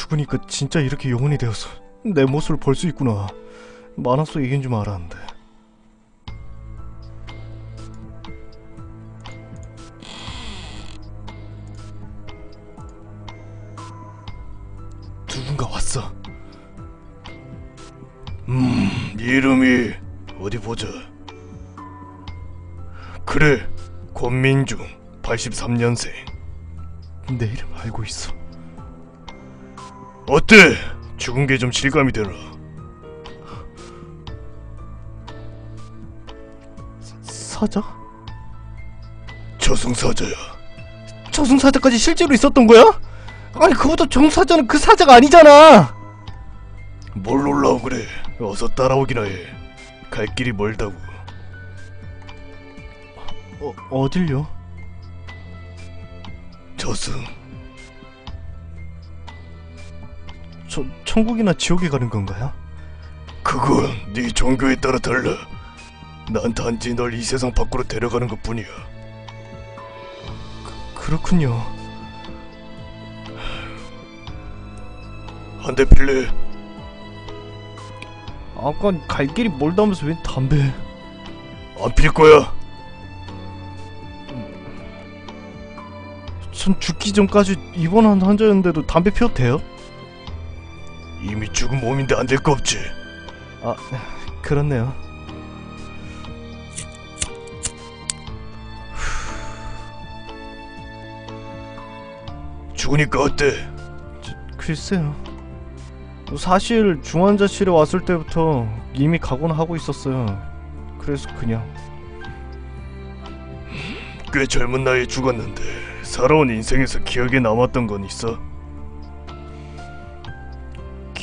죽으니까 진짜 이렇게 영혼이 되어서 내 모습을 볼 수 있구나. 만화 속 얘기인 줄 알았는데. 누군가 왔어. 음, 이름이 어디 보자. 그래, 권민중, 83년생. 내 이름 알고 있어. 어때? 죽은 게 좀 실감이 되나? 사자? 저승사자야. 저승사자까지 실제로 있었던 거야? 아니 그것도 정사자는 그 사자가 아니잖아. 뭘 놀라고 그래? 어서 따라오기나 해. 갈 길이 멀다고. 어, 어딜요? 저승. 저 천국이나 지옥에 가는 건가요? 그건 네 종교에 따라 달라. 난 단지 널 이 세상 밖으로 데려가는 것뿐이야. 그렇군요. 한대 필래? 아까 갈 길이 멀다면서 왜 담배? 안 필 거야? 전 죽기 전까지 입원한 환자였는데도 담배 피워도 돼요? 이미 죽은 몸인데 안 될 거 없지. 아, 그렇네요. 죽으니까 어때? 글쎄요. 사실 중환자실에 왔을 때부터 이미 각오는 하고 있었어요. 그래서 그냥 꽤 젊은 나이에 죽었는데 살아온 인생에서 기억에 남았던 건 있어?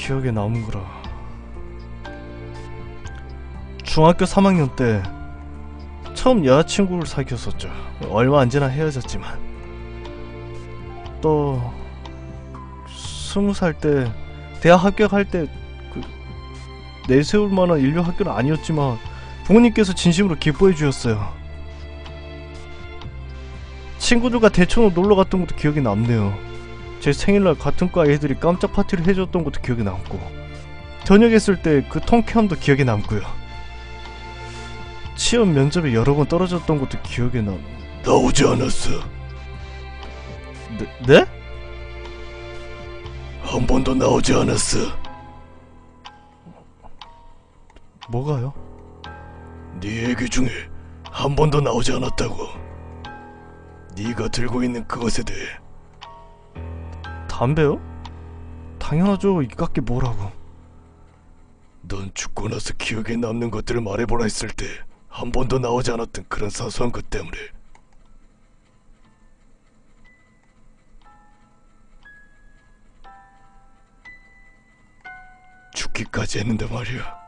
기억에 남은 거라. 중학교 3학년 때 처음 여자친구를 사귀었었죠. 얼마 안 지나 헤어졌지만 또 스무 살때 대학 합격할 때 그 내세울 만한 인류 학교는 아니었지만 부모님께서 진심으로 기뻐해 주셨어요. 친구들과 대천으로 놀러 갔던 것도 기억에 남네요. 제 생일날 같은 과 애들이 깜짝 파티를 해줬던 것도 기억에 남고 전역했을 때 그 통쾌함도 기억에 남고요. 취업 면접에 여러 번 떨어졌던 것도 기억에 남. 나오지 않았어. 네? 네? 한 번도 나오지 않았어. 뭐가요? 네 얘기 중에 한 번도 나오지 않았다고. 네가 들고 있는 그것에 대해 담배요? 당연하죠. 이깎게 뭐라고. 넌 죽고 나서 기억에 남는 것들을 말해보라 했을 때 한 번도 나오지 않았던 그런 사소한 것 때문에 죽기까지 했는데 말이야.